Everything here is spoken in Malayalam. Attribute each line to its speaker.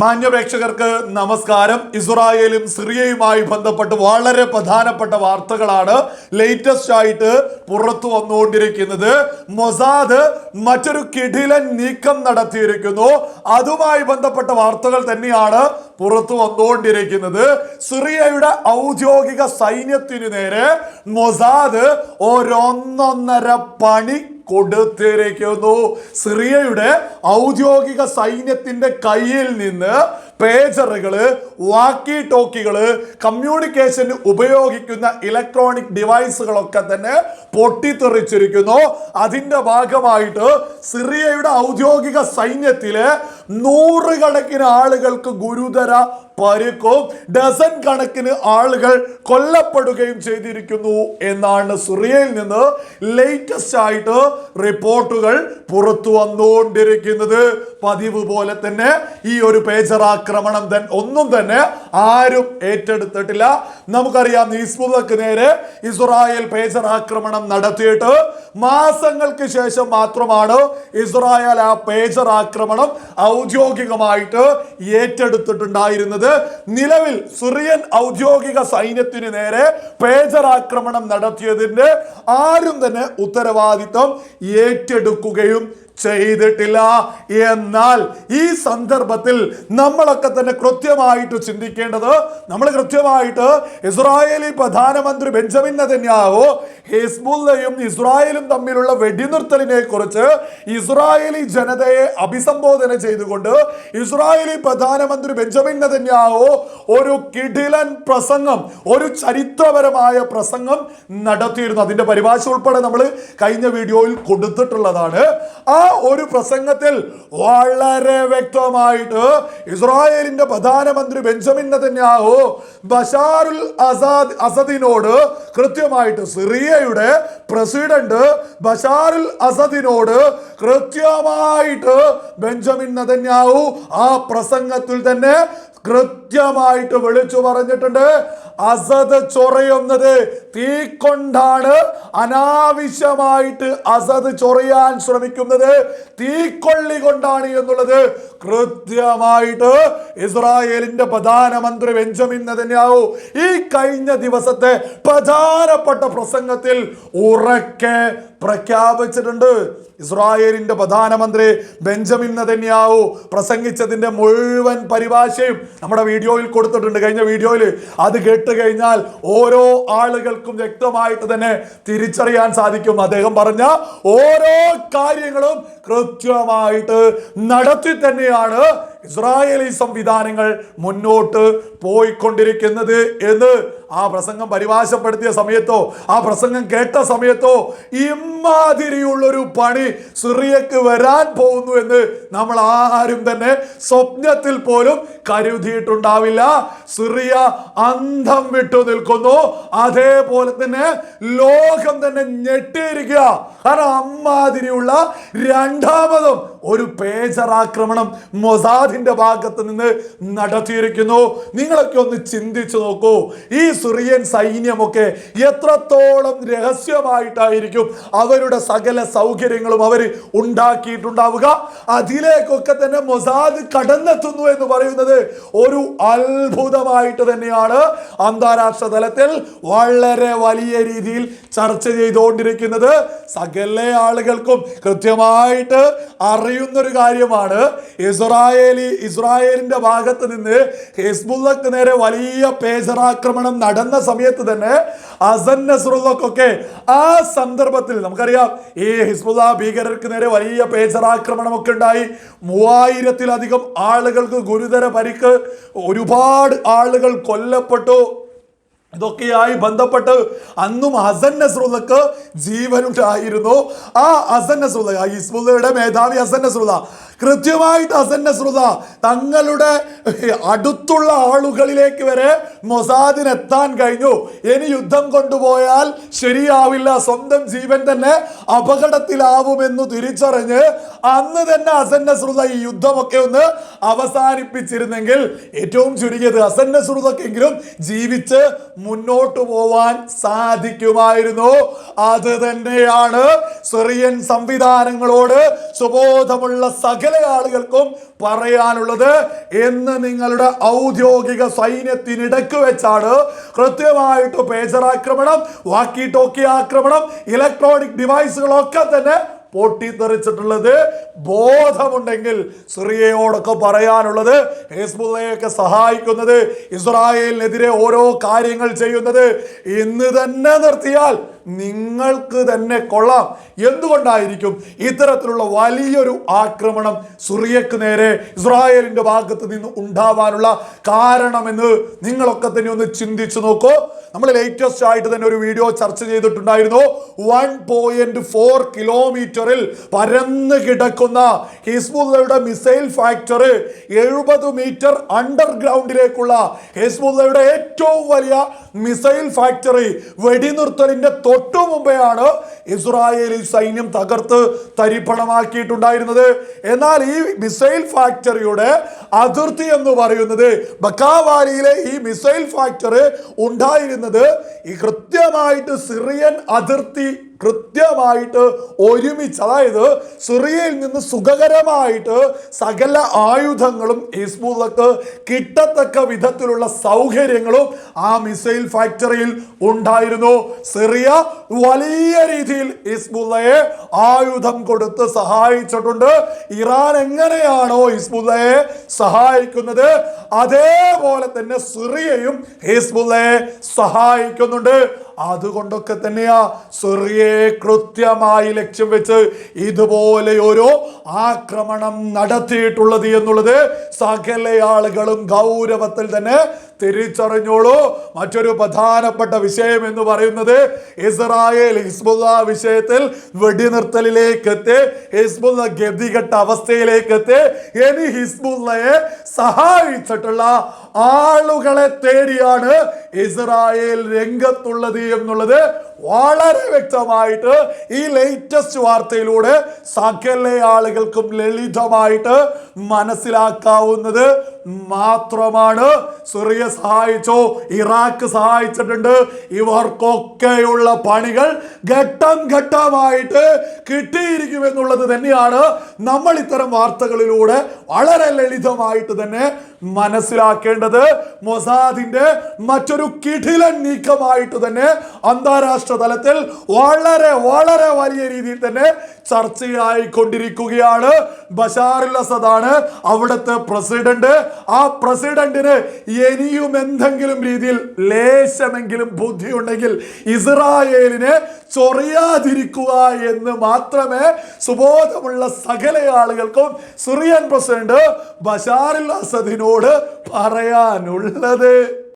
Speaker 1: മാന്യപ്രേക്ഷകർക്ക് നമസ്കാരം. ഇസ്രായേലും സിറിയയുമായി ബന്ധപ്പെട്ട് വളരെ പ്രധാനപ്പെട്ട വാർത്തകളാണ് ലേറ്റസ്റ്റ് ആയിട്ട് പുറത്തു വന്നുകൊണ്ടിരിക്കുന്നത്. മൊസാദ് മറ്റൊരു കിടിലൻ നീക്കം നടത്തിയിരിക്കുന്നു. അതുമായി ബന്ധപ്പെട്ട വാർത്തകൾ തന്നെയാണ് പുറത്തു വന്നുകൊണ്ടിരിക്കുന്നത്. സിറിയയുടെ ഔദ്യോഗിക സൈന്യത്തിനു നേരെ മൊസാദ് ഒരൊന്നൊന്നര പണി കൊടുത്തിരിക്കുന്നു. സിറിയയുടെ ഔദ്യോഗിക സൈന്യത്തിന്റെ കയ്യിൽ നിന്ന് പേജറുകൾ വാക്കി ടോക്കികൾ കമ്മ്യൂണിക്കേഷന് ഉപയോഗിക്കുന്ന ഇലക്ട്രോണിക് ഡിവൈസുകളൊക്കെ തന്നെ പൊട്ടിത്തെറിച്ചിരിക്കുന്നു. അതിന്റെ ഭാഗമായിട്ട് സിറിയയുടെ ഔദ്യോഗിക സൈന്യത്തിലെ നൂറുകണക്കിന് ആളുകൾക്ക് ഗുരുതര പരിക്കും ഡസൻ കണക്കിന് ആളുകൾ കൊല്ലപ്പെടുകയും ചെയ്തിരിക്കുന്നു എന്നാണ് സുറിയയിൽ നിന്ന് ലേറ്റസ്റ്റ് ആയിട്ട് റിപ്പോർട്ടുകൾ പുറത്തു വന്നുകൊണ്ടിരിക്കുന്നത്. പതിവ് പോലെ തന്നെ ഈ ഒരു പേജർ ആക്രമണം തന്നെ ഒന്നും തന്നെ ആരും ഏറ്റെടുത്തിട്ടില്ല. നമുക്കറിയാം ഹിസ്ബുള്ളക്ക് നേരെ ഇസ്രായേൽ പേജർ ആക്രമണം നടത്തിയിട്ട് മാസങ്ങൾക്ക് ശേഷം മാത്രമാണ് ഇസ്രായേൽ ആ പേജർ ആക്രമണം ഔദ്യോഗികമായിട്ട് ഏറ്റെടുത്തിട്ടുണ്ടായിരുന്നത്. നിലവിൽ സിറിയൻ ഔദ്യോഗിക സൈന്യത്തിന് നേരെ പേജർ ആക്രമണം നടത്തിയതിന്റെ ആരും തന്നെ ഉത്തരവാദിത്വം ഏറ്റെടുക്കുകയും ചെയ്തിട്ടില്ല. എന്നാൽ ഈ സന്ദർഭത്തിൽ നമ്മളൊക്കെ തന്നെ കൃത്യമായിട്ട് ചിന്തിക്കേണ്ടത് നമ്മൾ കൃത്യമായിട്ട് ഇസ്രായേലി പ്രധാനമന്ത്രി ബെഞ്ചമിൻ നദന്യാവോ ഹിസ്ബുല്ലയും ഇസ്രായേലും തമ്മിലുള്ള വെടിനിർത്തലിനെ കുറിച്ച് ഇസ്രായേലി ജനതയെ അഭിസംബോധന ചെയ്തുകൊണ്ട് ഇസ്രായേലി പ്രധാനമന്ത്രി ബെഞ്ചമിൻ നദന്യാവോ ഒരു കിടിലൻ പ്രസംഗം ഒരു ചരിത്രപരമായ പ്രസംഗം നടത്തിയിരുന്നു. അതിന്റെ പരിഭാഷ ഉൾപ്പെടെ നമ്മൾ കഴിഞ്ഞ വീഡിയോയിൽ കൊടുത്തിട്ടുള്ളതാണ്. ആ ഒരു പ്രസംഗത്തിൽ വളരെ വ്യക്തമായിട്ട് ഇസ്രായേലിന്റെ പ്രധാനമന്ത്രി Benjamin Netanyahu Bashar al Assad അസദിനോട് കൃത്യമായിട്ട് സിറിയയുടെ പ്രസിഡന്റ് ബഷാറുൽ അസദിനോട് കൃത്യമായിട്ട് ബെഞ്ചമിൻ നതന്യാഹു ആ പ്രസംഗത്തിൽ തന്നെ കൃത്യമായിട്ട് വിളിച്ചു പറഞ്ഞിട്ടുണ്ട്. അസദ് ചൊറയുന്നത് തീ കൊണ്ടാണ്. അനാവശ്യമായിട്ട് അസദ് ചൊറിയാൻ ശ്രമിക്കുന്നത് തീക്കൊള്ളി കൊണ്ടാണ് എന്നുള്ളത് കൃത്യമായിട്ട് ഇസ്രായേലിന്റെ പ്രധാനമന്ത്രി ബെഞ്ചമിൻ നെതന്യാഹു ഈ കഴിഞ്ഞ ദിവസത്തെ പ്രധാനപ്പെട്ട പ്രസംഗത്തിൽ ഉറക്കെ പ്രഖ്യാപിച്ചിട്ടുണ്ട്. ഇസ്രായേലിന്റെ പ്രധാനമന്ത്രി ബെഞ്ചമിൻ നെതന്യാഹു പ്രസംഗിച്ചതിന്റെ മുഴുവൻ പരിഭാഷയും നമ്മുടെ വീഡിയോയിൽ കൊടുത്തിട്ടുണ്ട്. കഴിഞ്ഞ വീഡിയോയിൽ അത് കേട്ട് കഴിഞ്ഞാൽ ഓരോ ആളുകൾക്കും വ്യക്തമായിട്ട് തന്നെ തിരിച്ചറിയാൻ സാധിക്കും. അദ്ദേഹം പറഞ്ഞ ഓരോ കാര്യങ്ങളും കൃത്യമായിട്ട് നടത്തി തന്നെയാണ് ഇസ്രായേലി സംവിധാനങ്ങൾ മുന്നോട്ട് പോയിക്കൊണ്ടിരിക്കുന്നത് എന്ന് ആ പ്രസംഗം പരിഭാഷപ്പെടുത്തിയ സമയത്തോ ആ പ്രസംഗം കേട്ട സമയത്തോ ഇമാതിരിയുള്ളൊരു പണി സിറിയക്ക് വരാൻ പോകുന്നു എന്ന് നമ്മൾ ആരും തന്നെ സ്വപ്നത്തിൽ പോലും കരുതിയിട്ടുണ്ടാവില്ല. സിറിയ അന്ധം വിട്ടു നിൽക്കുന്നു. അതേപോലെ തന്നെ ലോകം തന്നെ ഞെട്ടിയിരിക്കുക. കാരണം അമ്മാതിരിയുള്ള രണ്ടാമതും ഒരു പേജർ ആക്രമണം മൊസാദിന്റെ ഭാഗത്ത് നിന്ന് നടത്തിയിരിക്കുന്നു. നിങ്ങളൊക്കെ ഒന്ന് ചിന്തിച്ചു നോക്കൂ. ഈ സിറിയൻ സൈന്യമൊക്കെ എത്രത്തോളം രഹസ്യമായിട്ടായിരിക്കും അവരുടെ സകല സൗകര്യങ്ങളും അവർ ഉണ്ടാക്കിയിട്ടുണ്ടാവുക. അതിലേക്കൊക്കെ തന്നെ മൊസാദ് കടന്നെത്തുന്നു എന്ന് പറയുന്നത് ഒരു അത്ഭുതമായിട്ട് തന്നെയാണ്. അന്താരാഷ്ട്ര തലത്തിൽ വളരെ വലിയ രീതിയിൽ ചർച്ച ചെയ്തുകൊണ്ടിരിക്കുന്നത്. സകല ആളുകൾക്കും കൃത്യമായിട്ട് അറിയുന്ന ഒരു കാര്യമാണ്. ഇസ്രായേലി ഇസ്രായേലിന്റെ ഭാഗത്ത് നിന്ന് ഹിസ്ബുള്ളക്ക് നേരെ വലിയ പേജറാക്രമണം നടന്ന സമയത്ത് തന്നെ അസൻ നസ്രുള്ളക്കൊക്കെ ആ സന്ദർഭത്തിൽ നമുക്കറിയാം ഈ ഹിസ്ബുള്ള ഭീകരർക്ക് നേരെ വലിയ പേജറാക്രമണമൊക്കെ ഉണ്ടായി. മൂവായിരത്തിലധികം ആളുകൾക്ക് ഗുരുതര പരിക്ക് ഒരുപാട് ആളുകൾ കൊല്ലപ്പെട്ടു. ഇതൊക്കെയായി ബന്ധപ്പെട്ട് അന്നും ഹസൻ നസ്രുള്ളക്ക് ജീവനുണ്ടായിരുന്നു. ആ ഹസൻ നസ്രുള്ള ഹിസ്ബുള്ളയുടെ മേധാവി ഹസൻ നസ്രുല കൃത്യമായിട്ട് ഹസൻ നസ്രുല തങ്ങളുടെ അടുത്തുള്ള ആളുകളിലേക്ക് വരെ മൊസാദിന് എത്താൻ കഴിഞ്ഞു. ഇനി യുദ്ധം കൊണ്ടുപോയാൽ ശരിയാവില്ല സ്വന്തം ജീവൻ തന്നെ അപകടത്തിലാവുമെന്ന് തിരിച്ചറിഞ്ഞ് അന്ന് തന്നെ ഹസൻ നസ്രുല ഈ യുദ്ധമൊക്കെ ഒന്ന് അവസാനിപ്പിച്ചിരുന്നെങ്കിൽ ഏറ്റവും ചുരുങ്ങിയത് ഹസൻ നസ്രുലക്കെങ്കിലും ജീവിച്ച് മുന്നോട്ട് പോവാൻ സാധിക്കുമായിരുന്നു. അത് തന്നെയാണ് സിറിയൻ സംവിധാനങ്ങളോട് സുബോധമുള്ള സകല ആളുകൾക്കും പറയാനുള്ളത്. എന്ന് നിങ്ങളുടെ ഔദ്യോഗിക സൈന്യത്തിനിടക്ക് വെച്ചാണ് കൃത്യമായിട്ട് പേജർ ആക്രമണം വാക്കി ടോക്കി ആക്രമണം ഇലക്ട്രോണിക് ഡിവൈസുകളൊക്കെ തന്നെ പൊട്ടിത്തെറിച്ചിട്ടുള്ളത് ബോധമുണ്ടെങ്കിൽ സിറിയയോടൊക്കെ പറയാനുള്ളത് ഹെസ്ബുള്ളയൊക്കെ സഹായിക്കുന്നത് ഇസ്രായേലിനെതിരെ ഓരോ കാര്യങ്ങൾ ചെയ്യുന്നത് ഇന്ന് തന്നെ നിർത്തിയാൽ നിങ്ങൾക്ക് തന്നെ കൊള്ളാം. എന്തുകൊണ്ടായിരിക്കും ഇത്തരത്തിലുള്ള വലിയൊരു ആക്രമണം സുറിയക്ക് നേരെ ഇസ്രായേലിന്റെ ഭാഗത്ത് നിന്ന് ഉണ്ടാവാനുള്ള കാരണമെന്ന് നിങ്ങളൊക്കെ തന്നെ ഒന്ന് ചിന്തിച്ചു നോക്കൂ. നമ്മൾ ലേറ്റസ്റ്റ് ആയിട്ട് തന്നെ ഒരു വീഡിയോ ചർച്ച ചെയ്തിട്ടുണ്ടായിരുന്നു. വൺ പോയിന്റ് ഫോർ കിലോമീറ്ററിൽ പരന്ന് കിടക്കുന്ന ഹിസ്ബുള്ളയുടെ മിസൈൽ ഫാക്ടറി എഴുപത് മീറ്റർ അണ്ടർഗ്രൗണ്ടിലേക്കുള്ള ഹിസ്ബുള്ളയുടെ ഏറ്റവും വലിയ മിസൈൽ ഫാക്ടറി വെടിനിർത്തലിന്റെ തൊട്ടു മുമ്പെയാണ് ഇസ്രായേലി സൈന്യം തകർത്ത് തരിപ്പണമാക്കിയിട്ടുണ്ടായിരുന്നത്. എന്നാൽ ഈ മിസൈൽ ഫാക്ടറിയുടെ അതിർത്തി എന്ന് പറയുന്നത് ബക്കാവാലിയിലെ ഈ മിസൈൽ ഫാക്ടറി ഉണ്ടായിരുന്നത് ഈ കൃത്യമായിട്ട് സിറിയൻ അതിർത്തി കൃത്യമായിട്ട് ഒരുമിച്ച് അതായത് സിറിയയിൽ നിന്ന് സുഖകരമായിട്ട് സകല ആയുധങ്ങളും ഹിസ്ബുള്ളക്ക് കിട്ടത്തക്ക വിധത്തിലുള്ള സൗകര്യങ്ങളും ആ മിസൈൽ ഫാക്ടറിയിൽ ഉണ്ടായിരുന്നു. സിറിയ വലിയ രീതിയിൽ ഹിസ്ബുള്ളയെ ആയുധം കൊടുത്ത് സഹായിച്ചിട്ടുണ്ട്. ഇറാൻ എങ്ങനെയാണോ ഹിസ്ബുള്ളയെ സഹായിക്കുന്നത് അതേപോലെ തന്നെ സിറിയയും ഹിസ്ബുള്ളയെ സഹായിക്കുന്നുണ്ട്. അതുകൊണ്ടൊക്കെ തന്നെയാ സിറിയയെ കൃത്യമായി ലക്ഷ്യം വെച്ച് ഇതുപോലെ ഓരോ ആക്രമണം നടത്തിയിട്ടുള്ളത് എന്നുള്ളത് സകല ആളുകളും ഗൗരവത്തിൽ തന്നെ തിരിച്ചറിഞ്ഞോളൂ. മറ്റൊരു പ്രധാനപ്പെട്ട വിഷയം എന്ന് പറയുന്നത് ഇസ്രായേൽ ഹിസ്ബുള്ള വിഷയത്തിൽ വെടിനിർത്തലിലേക്ക് എത്തി ഹിസ്ബുള്ള ഗതികെട്ട അവസ്ഥയിലേക്ക് എത്തി. ഇനി ഹിസ്ബുള്ളയെ സഹായിച്ചിട്ടുള്ള ആളുകളെ തേടിയാണ് ഇസ്രായേൽ രംഗത്തുള്ളത് എന്നുള്ളത് വളരെ വ്യക്തമായിട്ട് ഈ ലേറ്റസ്റ്റ് വാർത്തയിലൂടെ സകല ആളുകൾക്കും ലളിതമായിട്ട് മനസ്സിലാക്കാവുന്നത് മാത്രമാണ്. സിറിയ സഹായിച്ചോ? ഇറാഖ് സഹായിച്ചിട്ടുണ്ട്. ഇവർക്കൊക്കെയുള്ള പണികൾ ഘട്ടം ഘട്ടമായിട്ട് കിട്ടിയിരിക്കുമെന്നുള്ളത് തന്നെയാണ് നമ്മൾ ഇത്തരം വാർത്തകളിലൂടെ വളരെ ലളിതമായിട്ട് തന്നെ മനസ്സിലാക്കേണ്ടത്. മൊസാദിന്റെ മറ്റൊരു കിടിലൻ നീക്കമായിട്ട് തന്നെ അന്താരാഷ്ട്ര തലത്തിൽ വളരെ വളരെ വലിയ രീതിയിൽ തന്നെ ചർച്ചയായിക്കൊണ്ടിരിക്കുകയാണ്. ബഷാറുൽ അസദാണ് അവിടുത്തെ പ്രസിഡന്റ്. ആ പ്രസിഡന്റിന് ഇനിയും എന്തെങ്കിലും രീതിയിൽ ലേശമെങ്കിലും ബുദ്ധിയുണ്ടെങ്കിൽ ഇസ്രായേലിനെ ചൊറിയാതിരിക്കുക എന്ന് മാത്രമേ സുബോധമുള്ള സകല ആളുകൾക്കും സിറിയൻ പ്രസിഡന്റ് ബഷാറുൽ അസദിനോട് പറയാനുള്ളത്